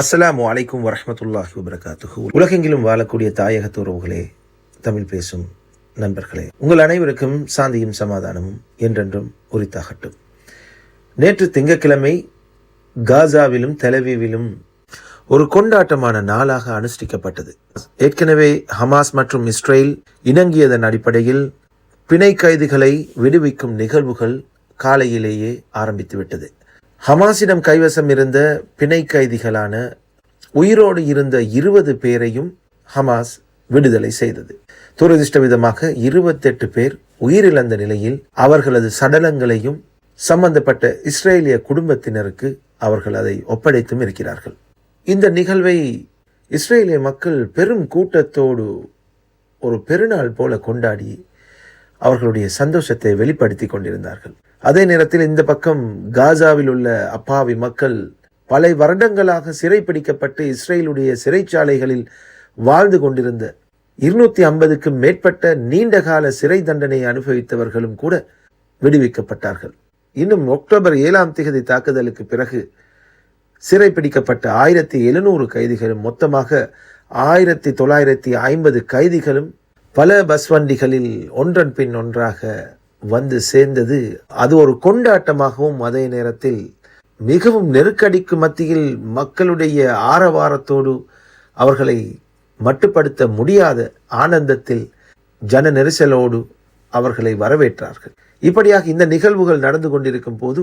அஸ்லாமு அலைக்கும் வரமத்துல்லாஹி வபரகாத்துஹு. உலகெங்கிலும் வாழக்கூடிய தாயகத்து உறவுகளே தமிழ் பேசும் நண்பர்களே உங்கள் அனைவருக்கும் சாந்தியும் சமாதானமும் என்றென்றும் உரித்தாகட்டும். நேற்று திங்கட்கிழமை காசாவிலும் தெலவீவிலும் ஒரு கொண்டாட்டமான நாளாக அனுஷ்டிக்கப்பட்டது. ஏற்கனவே ஹமாஸ் மற்றும் இஸ்ரேல் இணங்கியதன் அடிப்படையில் பிணை கைதிகளை விடுவிக்கும் நிகழ்வுகள் காலையிலேயே ஆரம்பித்துவிட்டது. ஹமாஸிடம் கைவசம் இருந்த பிணை கைதிகளான உயிரோடு இருந்த இருபது பேரையும் ஹமாஸ் விடுதலை செய்தது. துரதிருஷ்டவிதமாக இருபத்தெட்டு பேர் உயிரிழந்த நிலையில் அவர்களது சடலங்களையும் சம்பந்தப்பட்ட இஸ்ரேலிய குடும்பத்தினருக்கு அவர்கள் அதை ஒப்படைத்தும் இருக்கிறார்கள். இந்த நிகழ்வை இஸ்ரேலிய மக்கள் பெரும் கூட்டத்தோடு ஒரு பெருநாள் போல கொண்டாடி அவர்களுடைய சந்தோஷத்தை வெளிப்படுத்தி கொண்டிருந்தார்கள். அதே நேரத்தில் இந்த பக்கம் காசாவில் உள்ள அப்பாவி மக்கள் பல வருடங்களாக சிறைப்பிடிக்கப்பட்டு இஸ்ரேலுடைய சிறைச்சாலைகளில் வாழ்ந்து கொண்டிருந்த இருநூத்தி ஐம்பதுக்கும் மேற்பட்ட நீண்டகால சிறை தண்டனையை அனுபவித்தவர்களும் கூட விடுவிக்கப்பட்டார்கள். இன்னும் அக்டோபர் ஏழாம் திகதி தாக்குதலுக்கு பிறகு சிறைப்பிடிக்கப்பட்ட ஆயிரத்தி எழுநூறு கைதிகளும் மொத்தமாக ஆயிரத்தி தொள்ளாயிரத்தி ஐம்பது கைதிகளும் பல பஸ் வண்டிகளில் ஒன்றன் பின் ஒன்றாக வந்து சேர்ந்தது. அது ஒரு கொண்டாட்டமாகவும் அதே நேரத்தில் மிகவும் நெருக்கடிக்கு மத்தியில் மக்களுடைய ஆரவாரத்தோடு அவர்களை மட்டுப்படுத்த முடியாத ஆனந்தத்தில் ஜன நெரிசலோடு அவர்களை வரவேற்றார்கள். இப்படியாக இந்த நிகழ்வுகள் நடந்து கொண்டிருக்கும் போது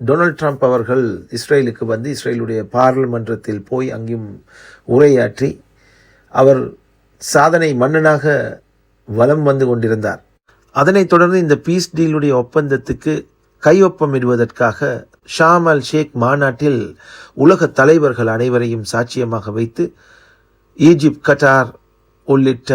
டொனால்ட் ட்ரம்ப் அவர்கள் இஸ்ரேலுக்கு வந்து இஸ்ரேலுடைய பாராளுமன்றத்தில் போய் அங்கேயும் உரையாற்றி அவர் சாதனை மன்னனாக வலம் வந்து கொண்டிருந்தார். அதனைத் தொடர்ந்து இந்த பீஸ் டீலுடைய ஒப்பந்தத்துக்கு கையொப்பமிடுவதற்காக ஷாம் அல் ஷேக் மாநாட்டில் உலக தலைவர்கள் அனைவரையும் சாட்சியமாக வைத்து ஈஜிப்த் கட்டார் உள்ளிட்ட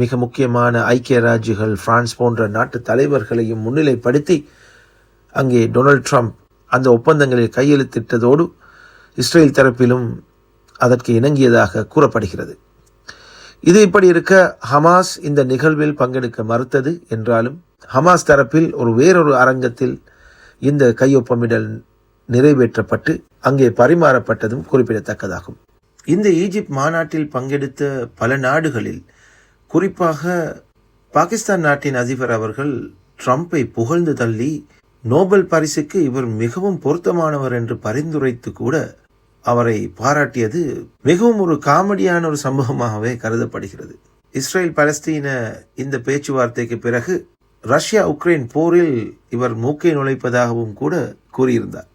மிக முக்கியமான ஐக்கிய ராஜ்யங்கள் பிரான்ஸ் போன்ற நாட்டு தலைவர்களையும் முன்னிலைப்படுத்தி அங்கே டொனால்ட் ட்ரம்ப் அந்த ஒப்பந்தங்களில் கையெழுத்திட்டதோடு இஸ்ரேல் தரப்பிலும் அதற்கு இணங்கியதாக கூறப்படுகிறது. இது இப்படி இருக்க ஹமாஸ் இந்த நிகழ்வில் பங்கெடுக்க மறுத்தது என்றாலும் ஹமாஸ் தரப்பில் ஒரு வேறொரு அரங்கத்தில் இந்த கையொப்பமிடல் நிறைவேற்றப்பட்டு அங்கே பரிமாறப்பட்டதும் குறிப்பிடத்தக்கதாகும். இந்த ஈஜிப்ட் மாநாட்டில் பங்கெடுத்த பல நாடுகளில் குறிப்பாக பாகிஸ்தான் நாட்டின் அதிபர் அவர்கள் ட்ரம்பை புகழ்ந்து தள்ளி நோபல் பரிசுக்கு இவர் மிகவும் பொருத்தமானவர் என்று பரிந்துரைத்து கூட அவரை பாராட்டியது மிகவும் ஒரு காமெடியான ஒரு சம்பவமாகவே கருதப்படுகிறது. இஸ்ரேல் பலஸ்தீன இந்த பேச்சுவார்த்தைக்கு பிறகு ரஷ்யா உக்ரைன் போரில் இவர் மூக்கை நுழைப்பதாகவும் கூட கூறியிருந்தார்.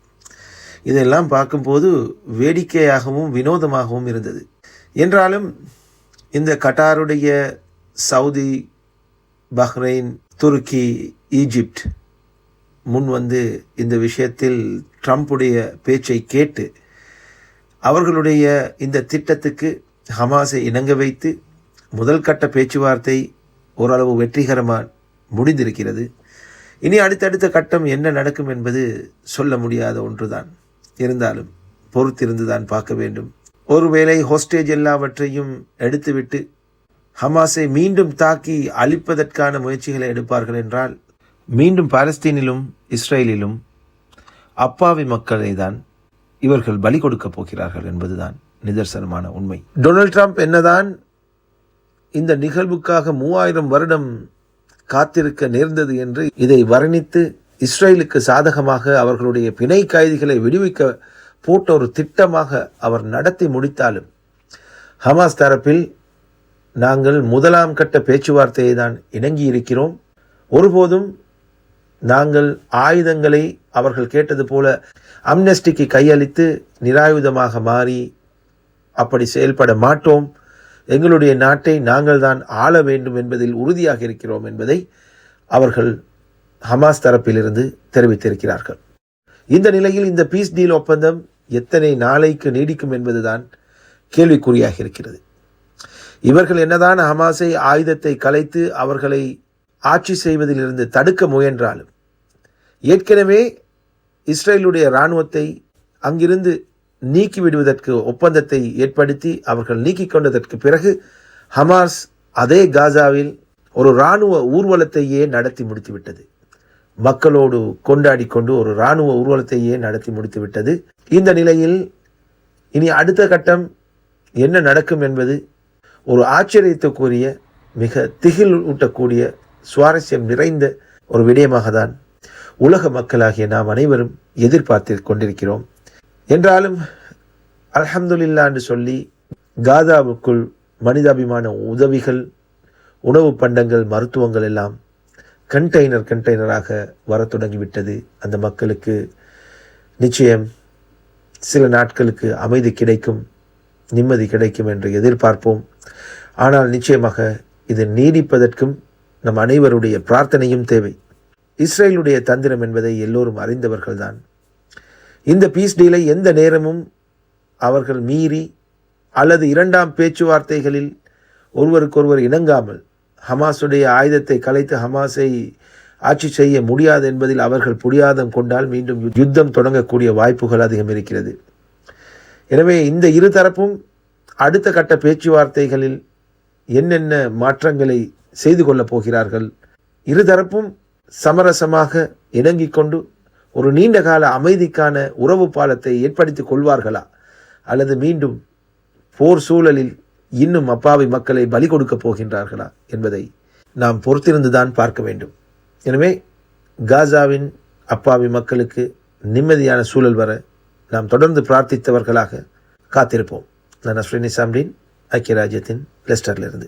இதெல்லாம் பார்க்கும்போது வேடிக்கையாகவும் வினோதமாகவும் இருந்தது. என்றாலும் இந்த கட்டாருடைய சவுதி பஹ்ரைன் துருக்கி ஈஜிப்ட் முன் வந்து இந்த விஷயத்தில் ட்ரம்ப்புடைய பேச்சை கேட்டு அவர்களுடைய இந்த திட்டத்துக்கு ஹமாஸை இணங்க வைத்து முதல் கட்ட பேச்சுவார்த்தை ஓரளவு வெற்றிகரமாக முடிந்திருக்கிறது. இனி அடுத்தடுத்த கட்டம் என்ன நடக்கும் என்பது சொல்ல முடியாத ஒன்றுதான். இருந்தாலும் பொறுத்திருந்து தான் பார்க்க வேண்டும். ஒருவேளை ஹோஸ்டேஜ் எல்லாவற்றையும் எடுத்துவிட்டு ஹமாஸை மீண்டும் தாக்கி அழிப்பதற்கான முயற்சிகளை எடுப்பார்கள் என்றால் மீண்டும் பாலஸ்தீனிலும் இஸ்ரேலிலும் அப்பாவி மக்களை தான் இவர்கள் பலி கொடுக்க போகிறார்கள் என்பதுதான் நிதர்சனமான உண்மை. டொனால்ட் ட்ரம்ப் என்னதான் இந்த நிகழ்வுக்காக மூவாயிரம் வருடம் காத்திருக்க நேர்ந்தது என்று இதை வர்ணித்து இஸ்ரேலுக்கு சாதகமாக அவர்களுடைய பிணை கைதிகளை விடுவிக்க போட்ட ஒரு திட்டமாக அவர் நடத்தி முடித்தாலும் ஹமாஸ் தரப்பில் நாங்கள் முதலாம் கட்ட பேச்சுவார்த்தையை தான் இணங்கி இருக்கிறோம் ஒருபோதும் நாங்கள் ஆயுதங்களை அவர்கள் கேட்டது போல அம்னஸ்டிக்கு கையளித்து நிராயுதமாக மாறி அப்படி செயல்பட மாட்டோம். எங்களுடைய நாட்டை நாங்கள் தான் ஆள வேண்டும் என்பதில் உறுதியாக இருக்கிறோம் என்பதை அவர்கள் ஹமாஸ் தரப்பிலிருந்து தெரிவித்திருக்கிறார்கள். இந்த நிலையில் இந்த பீஸ் டீல் ஒப்பந்தம் எத்தனை நாளைக்கு நீடிக்கும் என்பதுதான் கேள்விக்குறியாக இருக்கிறது. இவர்கள் என்னதான் ஹமாஸை ஆயுதத்தை கலைத்து அவர்களை ஆட்சி செய்வதிலிருந்து தடுக்க முயன்றாலும் ஏற்கனவே இஸ்ரேலுடைய இராணுவத்தை அங்கிருந்து நீக்கிவிடுவதற்கு ஒப்பந்தத்தை ஏற்படுத்தி அவர்கள் நீக்கிக் கொண்டதற்கு பிறகு ஹமாஸ் அதே காசாவில் ஒரு இராணுவ ஊர்வலத்தையே நடத்தி முடித்துவிட்டது. மக்களோடு கொண்டாடி கொண்டு ஒரு இராணுவ ஊர்வலத்தையே நடத்தி முடித்துவிட்டது. இந்த நிலையில் இனி அடுத்த கட்டம் என்ன நடக்கும் என்பது ஒரு ஆச்சரியத்துக்குரிய மிக திகில் ஊட்டக்கூடிய சுவாரஸ்யம் நிறைந்த ஒரு விடயமாக தான் உலக மக்களாகிய நாம் அனைவரும் எதிர்பார்த்து கொண்டிருக்கிறோம். என்றாலும் அல்ஹம்துலில்லா என்று சொல்லி காதாவுக்குள் மனிதாபிமான உதவிகள் உணவு பண்டங்கள் மருத்துவங்கள் எல்லாம் கண்டெய்னர் கண்டெய்னராக வரத் தொடங்கிவிட்டது. அந்த மக்களுக்கு நிச்சயம் சில நாட்களுக்கு அமைதி கிடைக்கும் நிம்மதி கிடைக்கும் என்று எதிர்பார்ப்போம். ஆனால் நிச்சயமாக இது நீடிப்பதற்கும் நம் அனைவருடைய பிரார்த்தனையும் தேவை. இஸ்ரேலுடைய தந்திரம் என்பதை எல்லோரும் அறிந்தவர்கள்தான். இந்த பீஸ் டீலை எந்த நேரமும் அவர்கள் மீறி அல்லது இரண்டாம் பேச்சுவார்த்தைகளில் ஒருவருக்கொருவர் இணங்காமல் ஹமாஸுடைய ஆயுதத்தை கலைத்து ஹமாஸை ஆட்சி செய்ய முடியாது என்பதில் அவர்கள் புரியாதம் கொண்டால் மீண்டும் யுத்தம் தொடங்கக்கூடிய வாய்ப்புகள் அதிகம் இருக்கிறது. எனவே இந்த இரு தரப்பும் அடுத்த கட்ட பேச்சுவார்த்தைகளில் என்னென்ன மாற்றங்களை செய்து கொள்ளப் போகிறார்கள். இருதரப்பும் சமரசமாக இணங்கிக் கொண்டு ஒரு நீண்ட கால அமைதிக்கான உறவு பாலத்தை ஏற்படுத்திக் கொள்வார்களா? அல்லது மீண்டும் போர் சூழலில் இன்னும் அப்பாவி மக்களை பலி கொடுக்கப் போகின்றார்களா என்பதை நாம் பொறுத்திருந்துதான் பார்க்க வேண்டும். எனவே காசாவின் அப்பாவி மக்களுக்கு நிம்மதியான சூழல் வர நாம் தொடர்ந்து பிரார்த்தித்தவர்களாக காத்திருப்போம். நான் அஸ்வினி சாம்டின் ஐக்கிய ராஜ்யத்தின் லெஸ்டர்லிருந்து.